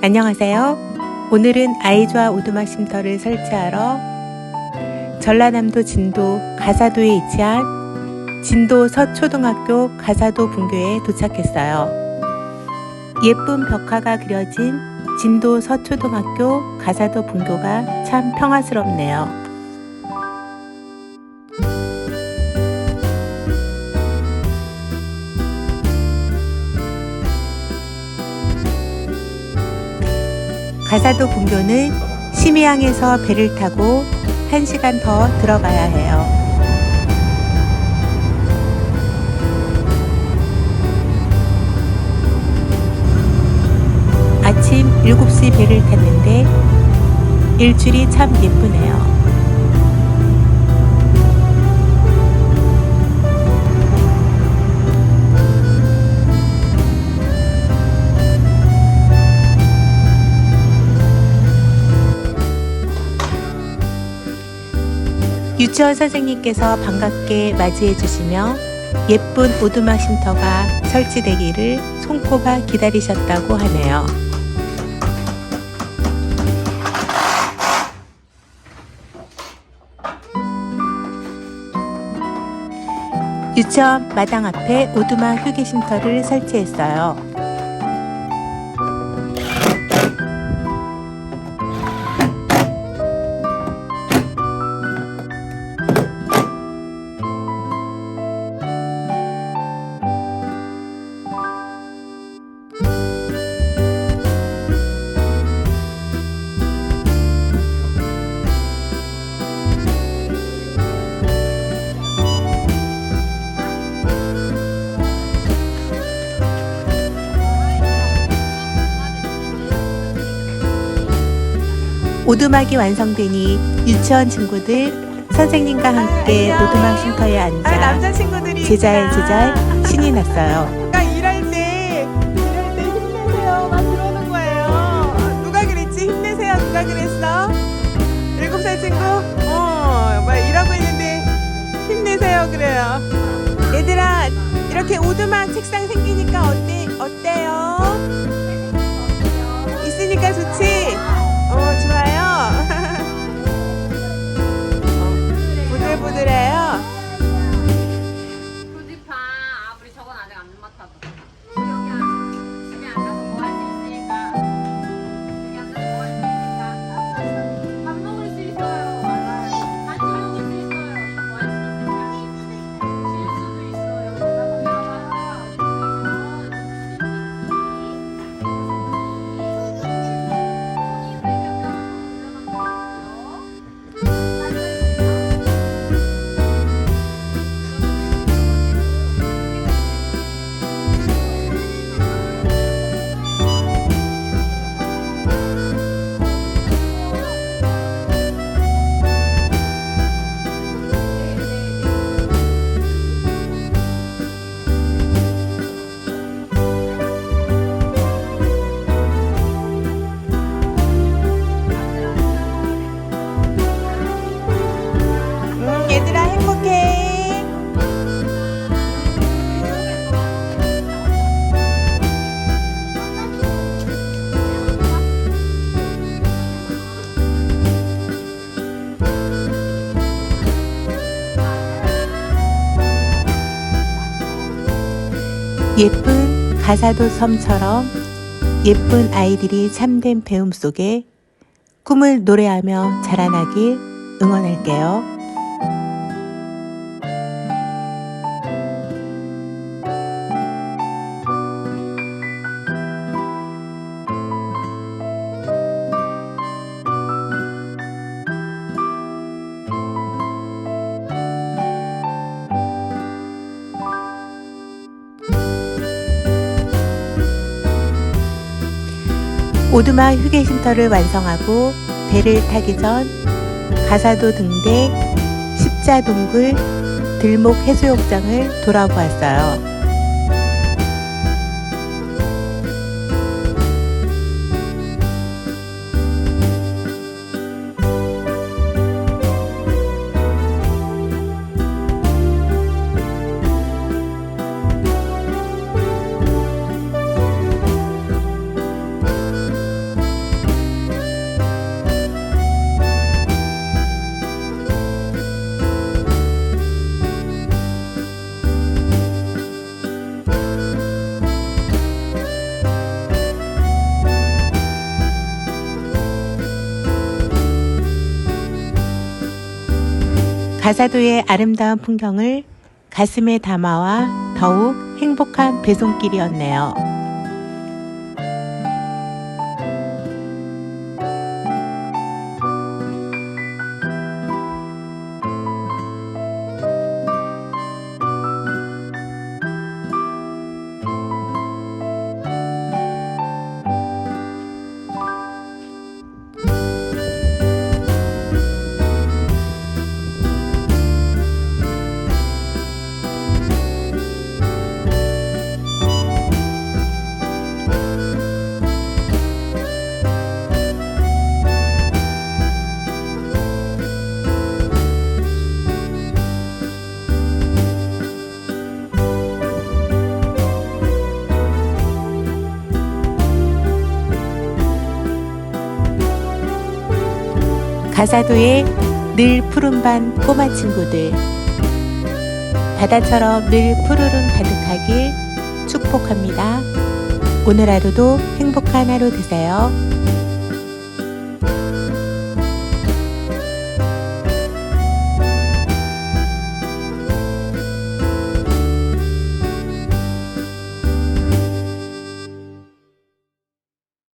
안녕하세요. 오늘은 아이조아 오두막 쉼터를 설치하러 전라남도 진도 가사도에 위치한 진도 서초등학교 가사도 분교에 도착했어요. 예쁜 벽화가 그려진 진도 서초등학교 가사도 분교가 참 평화스럽네요. 가사도 분교는 심의항에서 배를 타고 1시간 더 들어가야 해요. 아침 7시 배를 탔는데 일출이 참 예쁘네요. 유치원 선생님께서 반갑게 맞이해 주시며 예쁜 오두막 쉼터가 설치되기를 손꼽아 기다리셨다고 하네요. 유치원 마당 앞에 오두막 휴게 쉼터를 설치했어요. 오두막이 완성되니 유치원 친구들 선생님과 함께 안녕. 오두막 쉼터에 아, 앉아 남자친구들이 제잘제잘 신이 났어요. 아까 일할 때 일할 때 힘내세요. 막 그러는 거예요. 누가 그랬지? 힘내세요. 누가 그랬어? 일곱 살 친구? 어막 일하고 있는데 힘내세요. 그래요. 얘들아 이렇게 오두막 책상 생기니까 어때 어때요 예쁜 가사도 섬처럼 예쁜 아이들이 참된 배움 속에 꿈을 노래하며 자라나길 응원할게요. 오두막 휴게 쉼터를 완성하고 배를 타기 전 가사도 등대 십자동굴 들목 해수욕장을 돌아보았어요. 가사도의 아름다운 풍경을 가슴에 담아와 더욱 행복한 배송길이었네요. 가사도의 늘 푸른반 꼬마 친구들 바다처럼 늘 푸르름 가득하길 축복합니다. 오늘 하루도 행복한 하루 되세요.